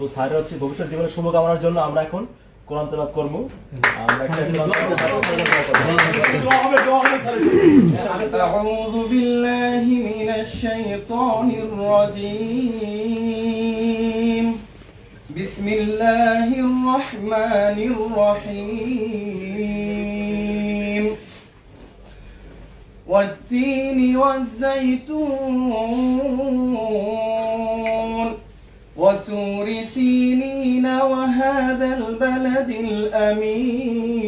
তো স্যারের হচ্ছে ভবিষ্যৎ জীবনের শুভকামনার জন্য আমরা এখন কোরআন তেলাওয়াত করব আমরা একটা أعوذ بالله من الشيطان الرجيم بسم الله الرحمن الرحيم والتين والزيتون وتور سينين وهذا البلد الأمين.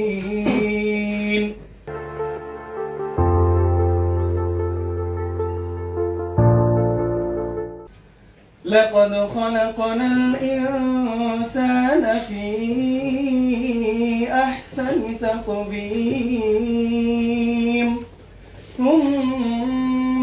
لقد خلقنا الإنسان في أحسن تقويم. ثم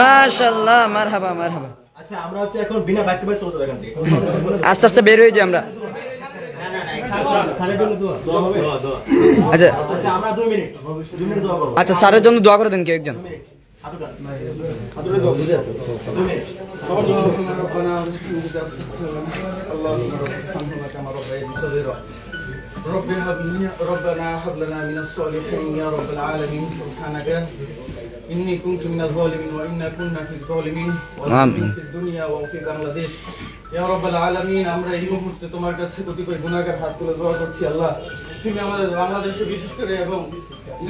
মাশাল্লাহ মারহাবা মারহাবা আচ্ছা আমরা হচ্ছে এখন বিনা বাক্য বাই চলে যাবো এখান থেকে আস্তে আস্তে বের হয়ে যাই আমরা স্যারের জন্য দোয়া দোয়া হবে আচ্ছা আচ্ছা আমরা দুই মিনিট দুই মিনিট দোয়া করবো আচ্ছা স্যারের জন্য দোয়া করে দেন কেউ একজন হাঁটুটা হাঁটুটা দোয়া বুঝে আছে দুই মিনিট সবার জন্য اللهم ربنا ولك اللهم ارحمهما كما ربياني صغيرا رب هب لنا ربنا هب لنا من الصالحين يا رب العالمين سبحانك إني كنت من الظالمين وإنا كنا في الظالمين آمين. في الدنيا وفي বাংলাদেশ ইয়া রব্বাল আলামিন আমরা এই মুহূর্তে তোমার কাছে কতিপয় গুনাহগার হাত তুলে দোয়া করছি আল্লাহ তুমি আমাদের বাংলাদেশে বিশেষ করে এবং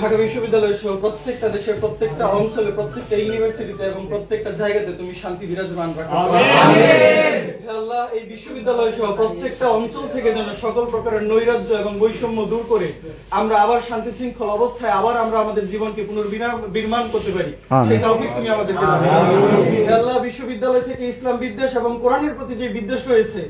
ঢাকা বিশ্ববিদ্যালয় সহ প্রত্যেকটা দেশের প্রত্যেকটা অঞ্চলে প্রত্যেকটা ইউনিভার্সিটিতে এবং প্রত্যেকটা জায়গাতে তুমি শান্তি বিরাজমান রাখো। আল্লাহ এই বিশ্ববিদ্যালয় সহ প্রত্যেকটা অঞ্চল থেকে যেন সকল প্রকারের নৈরাজ্য এবং বৈষম্য দূর করে আমরা আবার শান্তি শৃঙ্খল অবস্থায় আবার আমরা আমাদের জীবনকে পুনর্বিনির্মাণ করতে পারি আমিন। সেই তুমি আমাদেরকে আল্লাহ বিশ্ববিদ্যালয় থেকে ইসলাম বিদ্বেষ এবং কোরআনের প্রতি যে বিদ্বেষ রয়েছে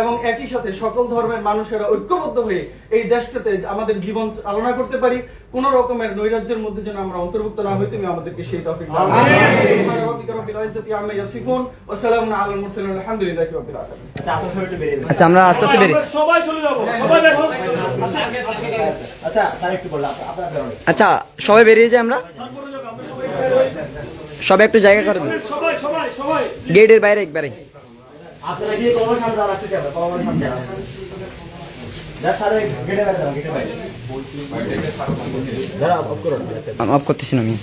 এবং একই সাথে সকল ধর্মের মানুষেরা ঐক্যবদ্ধ হয়ে এই দেশটাতে আমাদের জীবন চালনা করতে পারি। কোন রকমের নৈরাজ্যের মধ্যে যেন আমরা অন্তর্ভুক্ত না হই তুমি আমাদেরকে সেই তৌফিক দাও। সুবহান রাব্বিকা রাব্বিল ইজ্জাতি আম্মা ইয়াসিফুন ওয়া সালামুন আলাল মুরসালিন আলহামদুলিল্লাহি রাব্বিল আলামিন। আচ্ছা সবাই। আচ্ছা আমরা আস্তে আস্তে বেরি সবাই চলে যাব সবাই বের আচ্ছা একটু আচ্ছা সবাই বেরিয়ে যাই আমরা? সবাই একটু জায়গা করে দেন। সবাই সবাই সবাই। গেটের বাইরে একবারে। আপনারা গিয়ে কলমের সামনে দাঁড়ান আসতেছি আমরা কলমের সামনে অফ করতেছি না আমি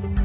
Bye.